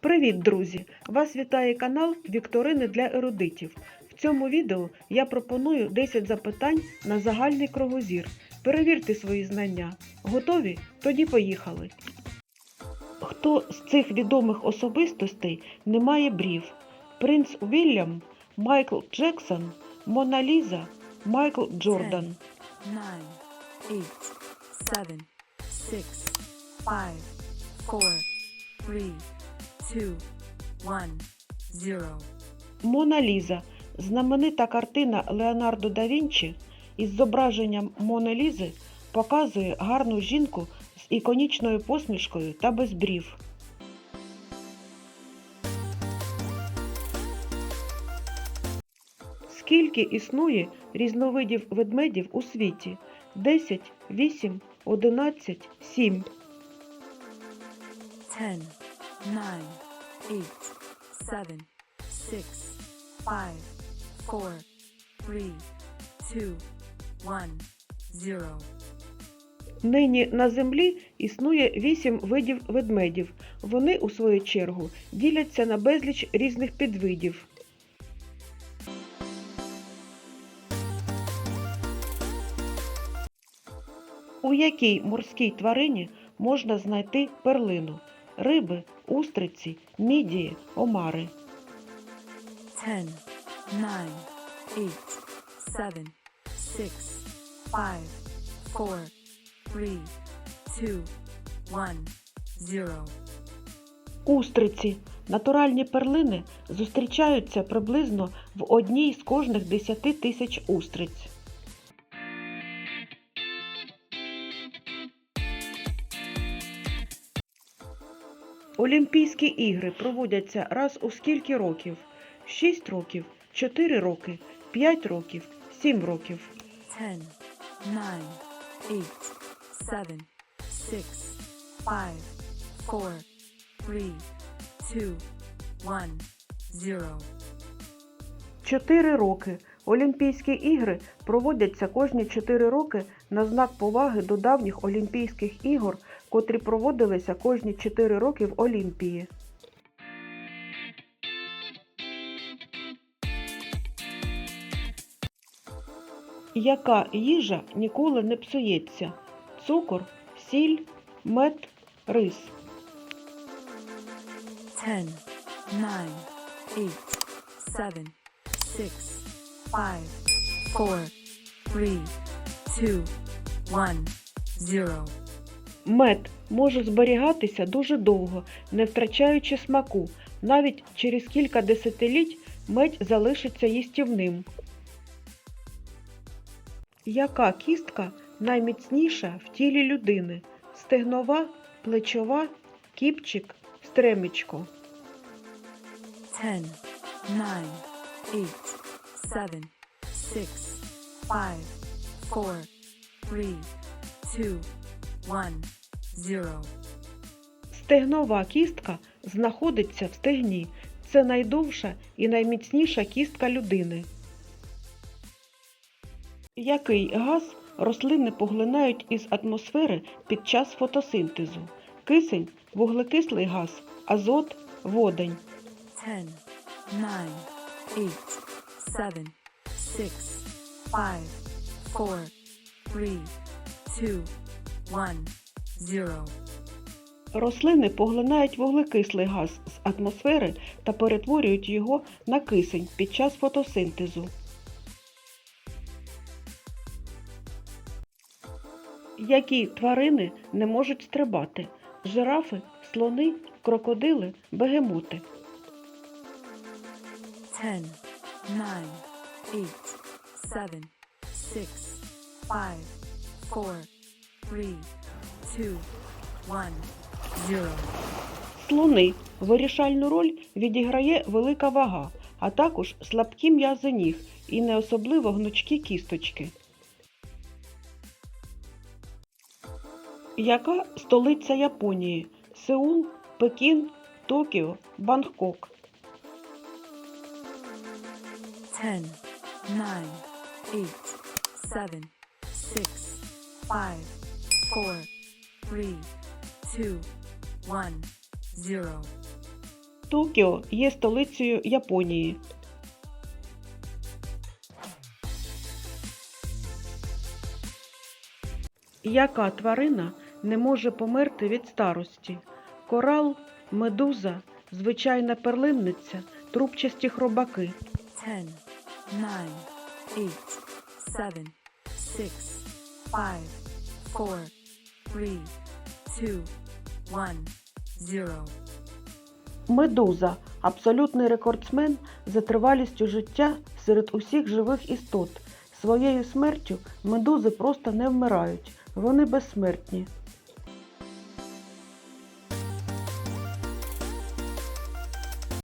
Привіт, друзі! Вас вітає канал Вікторини для ерудитів. В цьому відео я пропоную 10 запитань на загальний кругозір. Перевірте свої знання. Готові? Тоді поїхали. Хто з цих відомих особистостей не має брів? Принц Вільям, Майкл Джексон, Мона Ліза, Майкл Джордан. nine, eight, seven, six, five, four, three, two, one, zero. Мона Ліза знаменита картина Леонардо да Вінчі із зображенням Мони Лізи показує гарну жінку з іконічною посмішкою та без брів. Скільки існує різновидів ведмедів у світі? 10, 8, 11, 7. Ten, nine, eight, seven, six, five, four, three, two, one, zero. Нині на землі існує вісім видів ведмедів. Вони, у свою чергу, діляться на безліч різних підвидів. У якій морській тварині можна знайти перлину? Риби, устриці, мідії, омари. Ten, nine, eight, seven, six, five, four, three, two, one, zero. Устриці натуральні перлини зустрічаються приблизно в одній з кожних 10 тисяч устриць. Олімпійські ігри проводяться раз у скільки років? 6 років, 4 роки, 5 років, 7 років. Ten, nine, eight, seven, six, five, four, three, two, one, zero. 4 роки. Олімпійські ігри проводяться кожні 4 роки на знак поваги до давніх Олімпійських ігор, котрі проводилися кожні 4 роки в Олімпії. Яка їжа ніколи не псується? Цукор, сіль, мед, рис. Ten, nine, eight, seven, six, five, four, three, two, one, zero. Мед може зберігатися дуже довго, не втрачаючи смаку. Навіть через кілька десятиліть мед залишиться їстівним. Яка кістка найміцніша в тілі людини? Стегнова, плечова, кіпчик, стремечко. Ten, nine, eight, seven, six, five, four, three, two, one, zero. Стегнова кістка знаходиться в стегні. Це найдовша і найміцніша кістка людини. Який газ рослини поглинають із атмосфери під час фотосинтезу? Кисень, вуглекислий газ, азот, водень. Ten, nine, eight, seven, six, five, four, three, two, one, zero. Рослини поглинають вуглекислий газ з атмосфери та перетворюють його на кисень під час фотосинтезу. Які тварини не можуть стрибати? Жирафи, слони, крокодили, бегемоти. Ten, nine, eight, seven, six, five, four, three, two. Слони. Вирішальну роль відіграє велика вага, а також слабкі м'язи ніг і не особливо гнучкі кісточки. Яка столиця Японії? Сеул, Пекін, Токіо, Бангкок. 10, 9, 8, 7, 6, 5, 4, Токіо є столицею Японії. Яка тварина не може померти від старості? Корал, медуза, звичайна перлинниця, трубчасті хробаки. 10, 9, 8, 7, 6, 5, 4, 3, 2, 1, 0. Медуза абсолютний рекордсмен за тривалістю життя серед усіх живих істот. Своєю смертю медузи просто не вмирають, вони безсмертні.